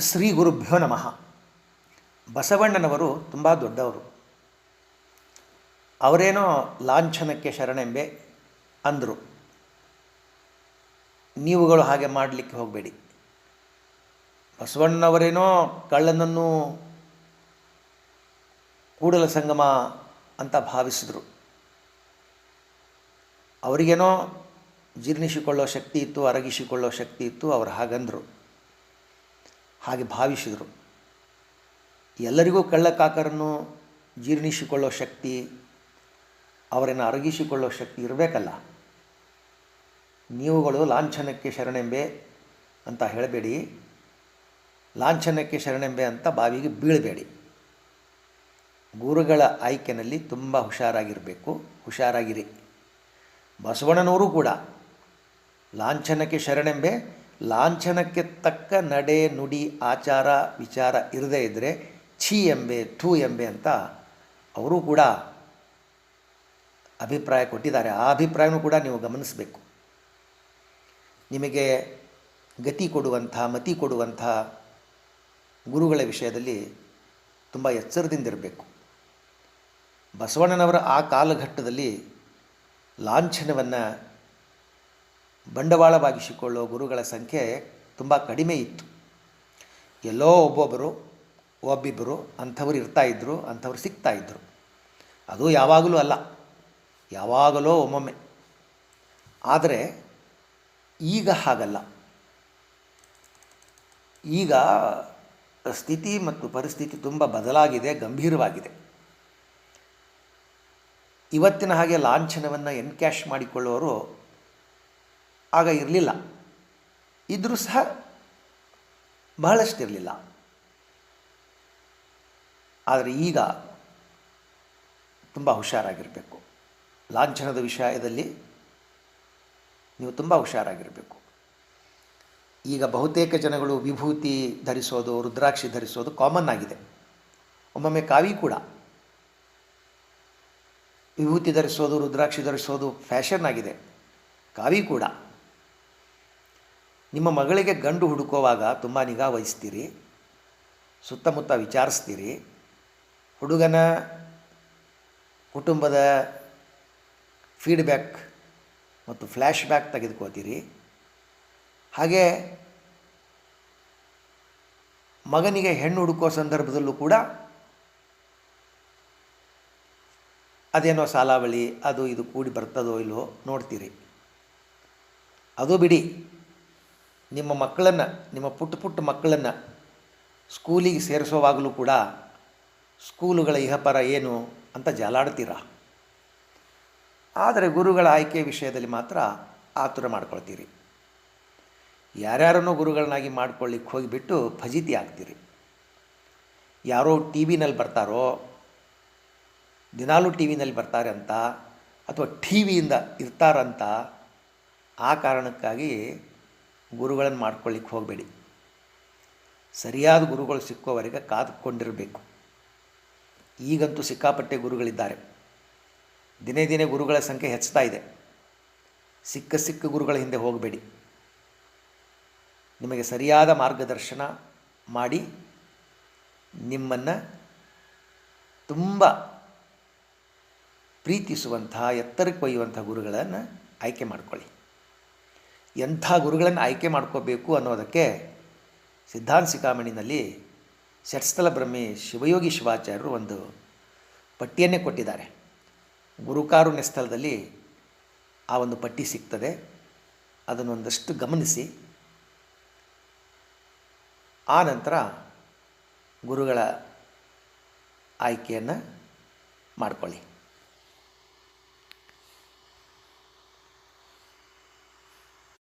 ಶ್ರೀ ಗುರುಭ್ಯೋ ನಮಃ. ಬಸವಣ್ಣನವರು ತುಂಬ ದೊಡ್ಡವರು. ಅವರೇನೋ ಲಾಂಛನಕ್ಕೆ ಶರಣೆಂಬೆ ಅಂದರು. ನೀವುಗಳು ಹಾಗೆ ಮಾಡಲಿಕ್ಕೆ ಹೋಗಬೇಡಿ. ಬಸವಣ್ಣನವರೇನೋ ಕಳ್ಳನನ್ನು ಕೂಡಲ ಸಂಗಮ ಅಂತ ಭಾವಿಸಿದರು. ಅವರಿಗೇನೋ ಜೀರ್ಣಿಸಿಕೊಳ್ಳೋ ಶಕ್ತಿ ಇತ್ತು, ಅರಗಿಸಿಕೊಳ್ಳೋ ಶಕ್ತಿ ಇತ್ತು, ಅವರು ಹಾಗಂದರು. ಹಾಗೆ ಭಾವಿಸಿದರು. ಎಲ್ಲರಿಗೂ ಕಳ್ಳಕಾಕರನ್ನು ಜೀರ್ಣಿಸಿಕೊಳ್ಳೋ ಶಕ್ತಿ, ಅವರನ್ನು ಅರಗಿಸಿಕೊಳ್ಳೋ ಶಕ್ತಿ ಇರಬೇಕಲ್ಲ. ನೀವುಗಳು ಲಾಂಛನಕ್ಕೆ ಶರಣೆಂಬೆ ಅಂತ ಹೇಳಬೇಡಿ. ಲಾಂಛನಕ್ಕೆ ಶರಣೆಂಬೆ ಅಂತ ಬಾವಿಗೆ ಬೀಳಬೇಡಿ. ಗುರುಗಳ ಆಯ್ಕೆನಲ್ಲಿ ತುಂಬ ಹುಷಾರಾಗಿರಬೇಕು. ಹುಷಾರಾಗಿರಿ. ಬಸವಣ್ಣನವರು ಕೂಡ ಲಾಂಛನಕ್ಕೆ ಶರಣೆಂಬೆ ಲಾಂಛನಕ್ಕೆ ತಕ್ಕ ನಡೆ, ನುಡಿ, ಆಚಾರ, ವಿಚಾರ ಇರದೇ ಇದ್ದರೆ ಛೀ ಎಂಬೆ ಥೂ ಎಂಬೆ ಅಂತ ಅವರು ಕೂಡ ಅಭಿಪ್ರಾಯ ಕೊಟ್ಟಿದ್ದಾರೆ. ಆ ಅಭಿಪ್ರಾಯನೂ ಕೂಡ ನೀವು ಗಮನಿಸಬೇಕು. ನಿಮಗೆ ಗತಿ ಕೊಡುವಂಥ, ಮತಿ ಕೊಡುವಂಥ ಗುರುಗಳ ವಿಷಯದಲ್ಲಿ ತುಂಬ ಎಚ್ಚರದಿಂದಿರಬೇಕು. ಬಸವಣ್ಣನವರ ಆ ಕಾಲಘಟ್ಟದಲ್ಲಿ ಲಾಂಛನವನ್ನು ಬಂಡವಾಳವಾಗಿಸಿಕೊಳ್ಳೋ ಗುರುಗಳ ಸಂಖ್ಯೆ ತುಂಬ ಕಡಿಮೆ ಇತ್ತು. ಎಲ್ಲೋ ಒಬ್ಬೊಬ್ಬರು, ಒಬ್ಬಿಬ್ಬರು ಅಂಥವ್ರು ಇರ್ತಾಯಿದ್ರು ಅಂಥವ್ರು ಸಿಗ್ತಾಯಿದ್ರು ಅದು ಯಾವಾಗಲೂ ಅಲ್ಲ, ಯಾವಾಗಲೋ ಒಮ್ಮೊಮ್ಮೆ. ಆದರೆ ಈಗ ಹಾಗಲ್ಲ. ಈಗ ಸ್ಥಿತಿ ಮತ್ತು ಪರಿಸ್ಥಿತಿ ತುಂಬ ಬದಲಾಗಿದೆ, ಗಂಭೀರವಾಗಿದೆ. ಇವತ್ತಿನ ಹಾಗೆ ಲಾಂಛನವನ್ನು ಎನ್ಕ್ಯಾಶ್ ಮಾಡಿಕೊಳ್ಳುವವರು ಆಗ ಇರಲಿಲ್ಲ. ಇದ್ದರೂ ಸಹ ಬಹಳಷ್ಟಿರಲಿಲ್ಲ. ಆದರೆ ಈಗ ತುಂಬ ಹುಷಾರಾಗಿರಬೇಕು. ಲಾಂಛನದ ವಿಷಯದಲ್ಲಿ ನೀವು ತುಂಬ ಹುಷಾರಾಗಿರಬೇಕು. ಈಗ ಬಹುತೇಕ ಜನಗಳು ವಿಭೂತಿ ಧರಿಸೋದು, ರುದ್ರಾಕ್ಷಿ ಧರಿಸೋದು ಕಾಮನ್ ಆಗಿದೆ. ಒಮ್ಮೊಮ್ಮೆ ಕಾವಿ ಕೂಡ. ವಿಭೂತಿ ಧರಿಸೋದು, ರುದ್ರಾಕ್ಷಿ ಧರಿಸೋದು ಫ್ಯಾಷನ್ ಆಗಿದೆ. ಕಾವಿ ಕೂಡ. ನಿಮ್ಮ ಮಗಳಿಗೆ ಗಂಡು ಹುಡುಕೋವಾಗ ತುಂಬ ನಿಗಾ ವಹಿಸ್ತೀರಿ, ಸುತ್ತಮುತ್ತ ವಿಚಾರಿಸ್ತೀರಿ. ಹುಡುಗನ ಕುಟುಂಬದ ಫೀಡ್ಬ್ಯಾಕ್ ಮತ್ತು ಫ್ಲ್ಯಾಶ್ ಬ್ಯಾಕ್ ತೆಗೆದುಕೋತೀರಿ ಹಾಗೆ ಮಗನಿಗೆ ಹೆಣ್ಣು ಹುಡುಕೋ ಸಂದರ್ಭದಲ್ಲೂ ಕೂಡ ಅದೇನೋ ಸಾಲಾವಳಿ, ಅದು ಇದು ಕೂಡಿ ಬರ್ತದೋ ಇಲ್ಲೋ ನೋಡ್ತೀರಿ. ಅದು ಬಿಡಿ. ನಿಮ್ಮ ಮಕ್ಕಳನ್ನು, ನಿಮ್ಮ ಪುಟ್ಟ ಪುಟ್ಟ ಮಕ್ಕಳನ್ನು ಸ್ಕೂಲಿಗೆ ಸೇರಿಸೋವಾಗಲೂ ಕೂಡ ಸ್ಕೂಲುಗಳ ಇಹಪರ ಏನು ಅಂತ ಜಾಲಾಡ್ತೀರ? ಆದರೆ ಗುರುಗಳ ಆಯ್ಕೆ ವಿಷಯದಲ್ಲಿ ಮಾತ್ರ ಆತುರ ಮಾಡ್ಕೊಳ್ತೀರಿ. ಯಾರ್ಯಾರನ್ನು ಗುರುಗಳನ್ನಾಗಿ ಮಾಡ್ಕೊಳ್ಳಿಕ್ಕೆ ಹೋಗಿಬಿಟ್ಟು ಫಜೀತಿ ಆಗ್ತೀರಿ. ಯಾರೋ ಟಿ ವಿನಲ್ಲಿ ಬರ್ತಾರೋ, ದಿನಾಲೂ ಟಿ ವಿನಲ್ಲಿ ಬರ್ತಾರೆ ಅಂತ ಅಥವಾ ಟಿ ವಿಯಿಂದ ಇರ್ತಾರಂತ ಆ ಕಾರಣಕ್ಕಾಗಿ ಗುರುಗಳನ್ನು ಮಾಡ್ಕೊಳ್ಳಿಕ್ಕೆ ಹೋಗಬೇಡಿ. ಸರಿಯಾದ ಗುರುಗಳು ಸಿಕ್ಕೋವರೆಗೆ ಕಾದುಕೊಂಡಿರಬೇಕು. ಈಗಂತೂ ಸಿಕ್ಕಾಪಟ್ಟೆ ಗುರುಗಳಿದ್ದಾರೆ. ದಿನೇ ದಿನೇ ಗುರುಗಳ ಸಂಖ್ಯೆ ಹೆಚ್ಚುತ್ತಾ ಇದೆ. ಸಿಕ್ಕ ಸಿಕ್ಕ ಗುರುಗಳ ಹಿಂದೆ ಹೋಗಬೇಡಿ. ನಿಮಗೆ ಸರಿಯಾದ ಮಾರ್ಗದರ್ಶನ ಮಾಡಿ ನಿಮ್ಮನ್ನು ತುಂಬ ಪ್ರೀತಿಸುವಂತಹ, ಎತ್ತರಕ್ಕೆ ಒಯ್ಯುವಂಥ ಗುರುಗಳನ್ನು ಆಯ್ಕೆ ಮಾಡಿಕೊಳ್ಳಿ. ಎಂಥ ಗುರುಗಳನ್ನು ಆಯ್ಕೆ ಮಾಡ್ಕೋಬೇಕು ಅನ್ನೋದಕ್ಕೆ ಸಿದ್ಧಾಂತ ಸಿಕಾಮಣಿನಲ್ಲಿ ಷಟ್ಸ್ಥಲ ಬ್ರಹ್ಮಿ ಶಿವಯೋಗಿ ಶಿವಾಚಾರ್ಯರು ಒಂದು ಪಟ್ಟಿಯನ್ನೇ ಕೊಟ್ಟಿದ್ದಾರೆ. ಗುರುಕಾರುಣ್ಯ ಸ್ಥಳದಲ್ಲಿ ಆ ಒಂದು ಪಟ್ಟಿ ಸಿಗ್ತದೆ. ಅದನ್ನೊಂದಷ್ಟು ಗಮನಿಸಿ. ಆ ನಂತರ ಗುರುಗಳ ಆಯ್ಕೆಯನ್ನು ಮಾಡಿಕೊಳ್ಳಿ.